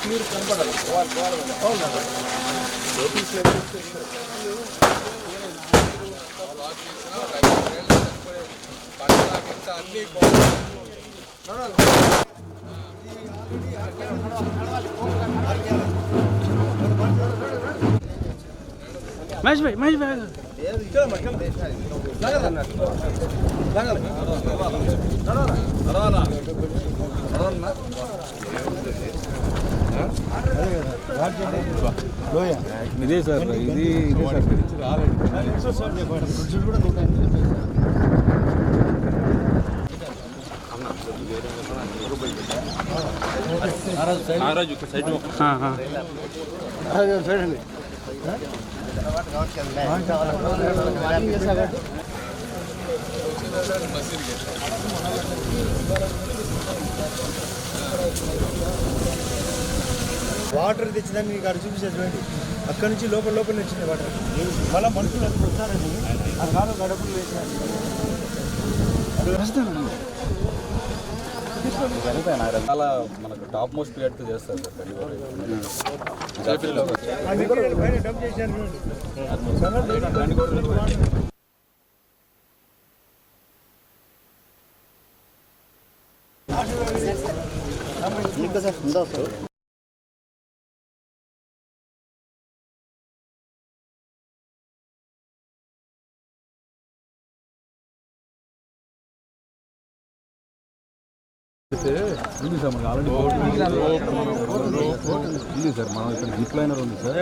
Clear కనపడాలి అవునా మహేష్ భాయ్ మహేష్ భాయ్ ఇదే సార్ ఇది ఇదే సార్ వాటర్ తెచ్చిందని మీకు అక్కడ చూపించారు చూడండి అక్కడ నుంచి లోపల లోపల వచ్చింది వాటర్. మళ్ళీ మనుషులు అక్కడ వస్తారండి ఆ కాలం గడపలు వేసినారు చాలా మనకు టాప్ మోస్ట్ ప్లేయర్తో చేస్తారు సార్ కడివరి. అందుకే పైన డబ్బు ఉంది సార్ మనకి ఆల్రెడీ ఉంది. సార్ మనం ఇక్కడ జిప్ లైనర్ ఉంది సార్.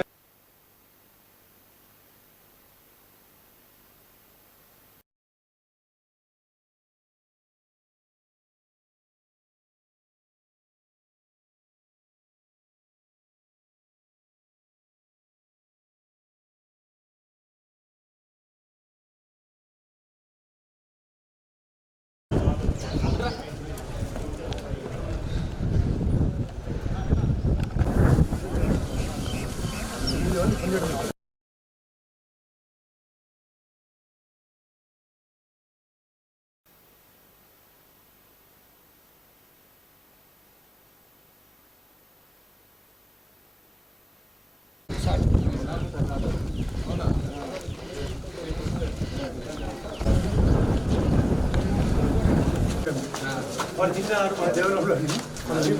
వాళ్ళు తిన్నారు మన డెవలప్లో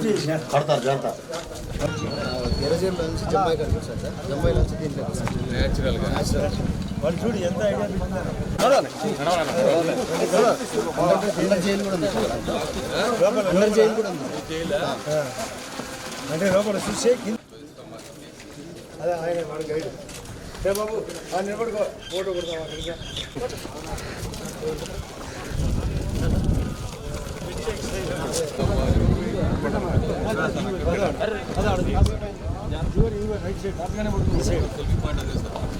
చేసినారు ఎర్రజేంలో నుంచి జమ్మాయి సార్. నుంచి వాళ్ళు చూడు ఎంత ఐడియా అండర్ జైలు కూడా ఉంది అండర్ జైలు కూడా ఉంది. అంటే లోపల చూసే అదే ఆయన మన గైడ్ ఏ బాబు ఆ నిలబడుకో. ఫోటో కొడతాం అక్కడికి? వెనక్కి రా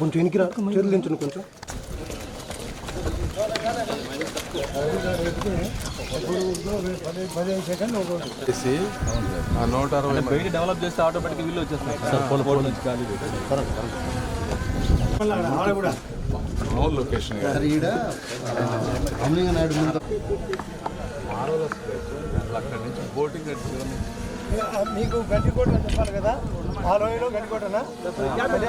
కొంచెం సెకండ్ ఒకటి చేసి ఆ నూట అరవై బయట డెవలప్ చేస్తే ఆటోమేటిక్ వీళ్ళు వచ్చేస్తారు. సార్ పోల నుంచి ఖాళీ లొకేషన్ ఈడ నాయుడు ముందు మార్వలస్ ప్లేస్ అక్కడి నుంచి బోటింగ్ మీకు గడ్డికోట చెప్పాలి కదా? ఆ లోయలో గడ్డికోటనా అదే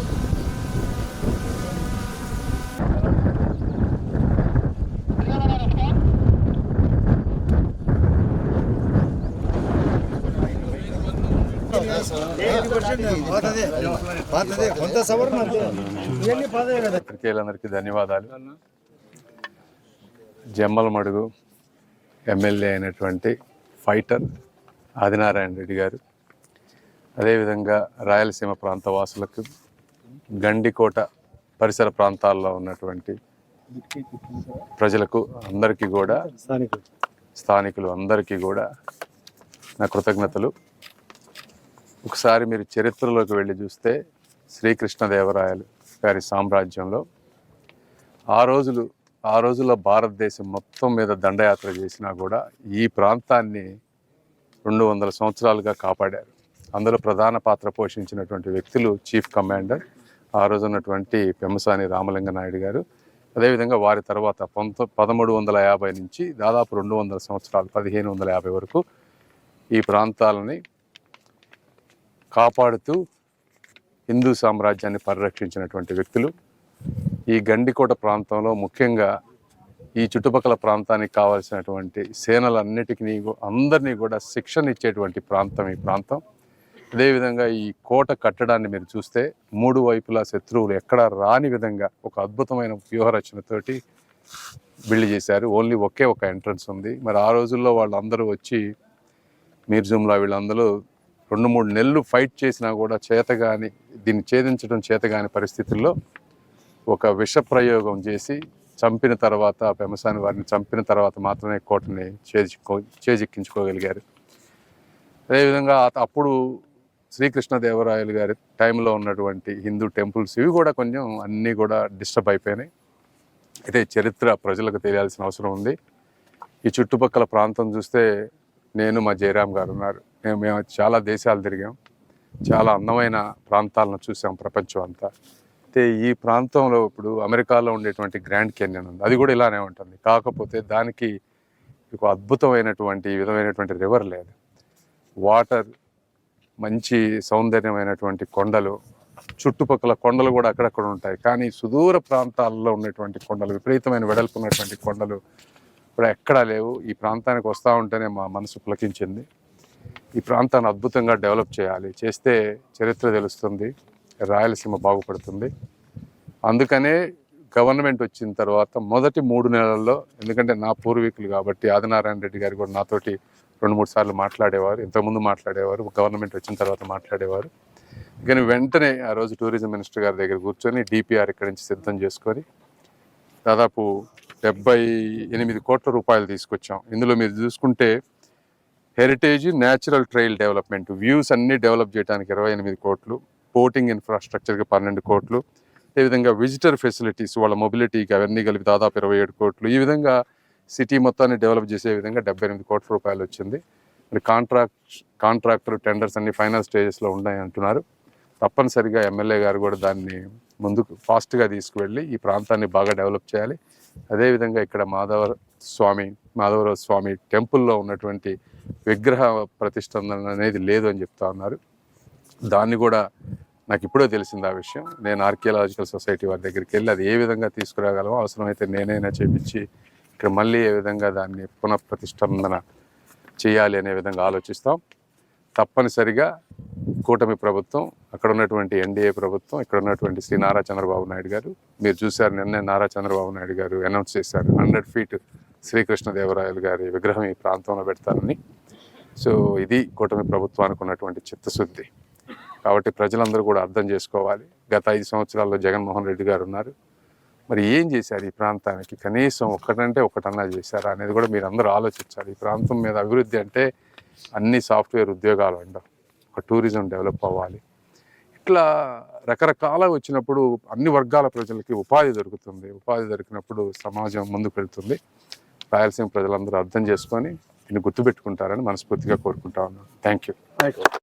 పత్రికేయులందరికీ ధన్యవాదాలు. జమ్మల మడుగు ఎమ్మెల్యే అయినటువంటి ఫైటర్ ఆదినారాయణ రెడ్డి గారు అదేవిధంగా రాయలసీమ ప్రాంత వాసులకు గండికోట పరిసర ప్రాంతాల్లో ఉన్నటువంటి ప్రజలకు అందరికీ కూడా స్థానికులు అందరికీ కూడా నా కృతజ్ఞతలు. ఒకసారి మీరు చరిత్రలోకి వెళ్ళి చూస్తే శ్రీకృష్ణదేవరాయలు గారి సామ్రాజ్యంలో ఆ రోజులు ఆ రోజుల్లో భారతదేశం మొత్తం మీద దండయాత్ర చేసినా కూడా ఈ ప్రాంతాన్ని రెండు వందల సంవత్సరాలుగా కాపాడారు. అందులో ప్రధాన పాత్ర పోషించినటువంటి వ్యక్తులు చీఫ్ కమాండర్ ఆ రోజు ఉన్నటువంటి పెమ్మసాని రామలింగ నాయుడు గారు. అదేవిధంగా వారి తర్వాత పంత పదమూడు వందల యాభై నుంచి దాదాపు రెండు వందల సంవత్సరాలు పదిహేను వందల యాభై వరకు ఈ ప్రాంతాలని కాపాడుతూ హిందూ సామ్రాజ్యాన్ని పరిరక్షించినటువంటి వ్యక్తులు. ఈ గండికోట ప్రాంతంలో ముఖ్యంగా ఈ చుట్టుపక్కల ప్రాంతానికి కావాల్సినటువంటి సేనలన్నిటికీ అందరినీ కూడా శిక్షణ ఇచ్చేటువంటి ప్రాంతం ఈ ప్రాంతం. అదేవిధంగా ఈ కోట కట్టడాన్ని మీరు చూస్తే మూడు వైపులా శత్రువులు ఎక్కడా రాని విధంగా ఒక అద్భుతమైన వ్యూహరచనతోటి బిల్డ్ చేశారు. ఓన్లీ ఒకే ఒక ఎంట్రన్స్ ఉంది. మరి ఆ రోజుల్లో వాళ్ళందరూ వచ్చి మీర్జుమ్లా వీళ్ళందరూ రెండు మూడు నెలలు ఫైట్ చేసినా కూడా చేతగాని దీన్ని ఛేదించడం చేతగాని పరిస్థితుల్లో ఒక విష ప్రయోగం చేసి చంపిన తర్వాత పెమసాని వారిని చంపిన తర్వాత మాత్రమే కోటని చేజిక్కో చేజిక్కించుకోగలిగారు. అదేవిధంగా అప్పుడు శ్రీకృష్ణదేవరాయలు గారి టైంలో ఉన్నటువంటి హిందూ టెంపుల్స్ ఇవి కూడా కొంచెం అన్నీ కూడా డిస్టర్బ్ అయిపోయినాయి. అయితే చరిత్ర ప్రజలకు తెలియాల్సిన అవసరం ఉంది. ఈ చుట్టుపక్కల ప్రాంతం చూస్తే నేను మా జయరామ్ గారు ఉన్నారు. మేము మేము చాలా దేశాలు తిరిగాం. చాలా అందమైన ప్రాంతాలను చూసాం ప్రపంచం అంతా అయితే ఈ ప్రాంతంలో ఇప్పుడు అమెరికాలో ఉండేటువంటి గ్రాండ్ కెన్యన్ ఉంది. అది కూడా ఇలానే ఉంటుంది. కాకపోతే దానికి ఒక అద్భుతమైనటువంటి విధమైనటువంటి రివర్ లేదు. వాటర్ మంచి సౌందర్యమైనటువంటి కొండలు చుట్టుపక్కల కొండలు కూడా అక్కడక్కడ ఉంటాయి. కానీ సుదూర ప్రాంతాల్లో ఉన్నటువంటి కొండలు విపరీతమైన వెడల్పు ఉన్నటువంటి కొండలు కూడా ఎక్కడా లేవు. ఈ ప్రాంతానికి వస్తూ ఉంటేనే మా మనసు పులకించింది. ఈ ప్రాంతాన్ని అద్భుతంగా డెవలప్ చేయాలి. చేస్తే చరిత్ర తెలుస్తుంది రాయలసీమ బాగుపడుతుంది. అందుకనే గవర్నమెంట్ వచ్చిన తర్వాత మొదటి మూడు నెలల్లో ఎందుకంటే నా పూర్వీకులు కాబట్టి ఆదినారాయణ రెడ్డి గారు కూడా నాతోటి రెండు మూడు సార్లు మాట్లాడేవారు ఇంతకుముందు మాట్లాడేవారు గవర్నమెంట్ వచ్చిన తర్వాత మాట్లాడేవారు. కానీ వెంటనే ఆ రోజు టూరిజం మినిస్టర్ గారి దగ్గర కూర్చొని డిపిఆర్ ఇక్కడి నుంచి సిద్ధం చేసుకొని దాదాపు డెబ్బై ఎనిమిది కోట్ల రూపాయలు తీసుకొచ్చాం. ఇందులో మీరు చూసుకుంటే heritage natural trail development. Views అన్ని డెవలప్ చేయడానికి ఇరవై ఎనిమిది కోట్లు. బోటింగ్ ఇన్ఫ్రాస్ట్రక్చర్కి పన్నెండు కోట్లు. అదేవిధంగా విధంగా విజిటర్ ఫెసిలిటీస్ వాళ్ళ మొబిలిటీకి అవన్నీ కలిపి దాదాపు ఇరవై ఏడు కోట్లు. ఈ విధంగా సిటీ మొత్తాన్ని డెవలప్ చేసే విధంగా డెబ్బై ఎనిమిది కోట్ల రూపాయలు వచ్చింది. మరి కాంట్రాక్ట్ కాంట్రాక్టర్ టెండర్స్ అన్ని ఫైనల్ స్టేజెస్లో ఉన్నాయి అంటున్నారు. తప్పనిసరిగా ఎమ్మెల్యే గారు కూడా దాన్ని ముందుకు ఫాస్ట్గా తీసుకువెళ్ళి ఈ ప్రాంతాన్ని బాగా డెవలప్ చేయాలి. అదేవిధంగా ఇక్కడ మాధవ స్వామి మాధవరావు స్వామి టెంపుల్లో ఉన్నటువంటి విగ్రహ ప్రతిష్టందన అనేది లేదు అని చెప్తా ఉన్నారు. దాన్ని కూడా నాకు ఇప్పుడే తెలిసింది ఆ విషయం. నేను ఆర్కియాలజికల్ సొసైటీ వారి దగ్గరికి వెళ్ళి అది ఏ విధంగా తీసుకురాగలమో అవసరమైతే నేనైనా చేపించి ఇక్కడ మళ్ళీ ఏ విధంగా దాన్ని పునఃప్రతిష్టందన చేయాలి అనే విధంగా ఆలోచిస్తాం. తప్పనిసరిగా కూటమి ప్రభుత్వం అక్కడ ఉన్నటువంటి ఎన్డీఏ ప్రభుత్వం ఇక్కడ ఉన్నటువంటి శ్రీ నారా చంద్రబాబు నాయుడు గారు మీరు చూశారు నిన్నే నారా చంద్రబాబు నాయుడు గారు అనౌన్స్ చేశారు. హండ్రెడ్ ఫీట్ శ్రీకృష్ణదేవరాయలు గారి విగ్రహం ఈ ప్రాంతంలో పెడతారని. సో ఇది కూటమి ప్రభుత్వానికి ఉన్నటువంటి చిత్తశుద్ధి. కాబట్టి ప్రజలందరూ కూడా అర్థం చేసుకోవాలి. గత ఐదు సంవత్సరాల్లో జగన్మోహన్ రెడ్డి గారు ఉన్నారు. మరి ఏం చేశారు ఈ ప్రాంతానికి? కనీసం ఒకటంటే ఒకటన్నా చేశారా అనేది కూడా మీరు అందరూ ఆలోచించాలి. ఈ ప్రాంతం మీద అభివృద్ధి అంటే అన్ని సాఫ్ట్వేర్ ఉద్యోగాలు ఉండవు ఒక టూరిజం డెవలప్ అవ్వాలి. ఇట్లా రకరకాల వచ్చినప్పుడు అన్ని వర్గాల ప్రజలకి ఉపాధి దొరుకుతుంది. ఉపాధి దొరికినప్పుడు సమాజం ముందుకు వెళ్తుంది. రాయలసీమ ప్రజలందరూ అర్థం చేసుకొని గుర్తుపెట్టుకుంటారని మనస్ఫూర్తిగా కోరుకుంటా ఉన్నాను. Thank you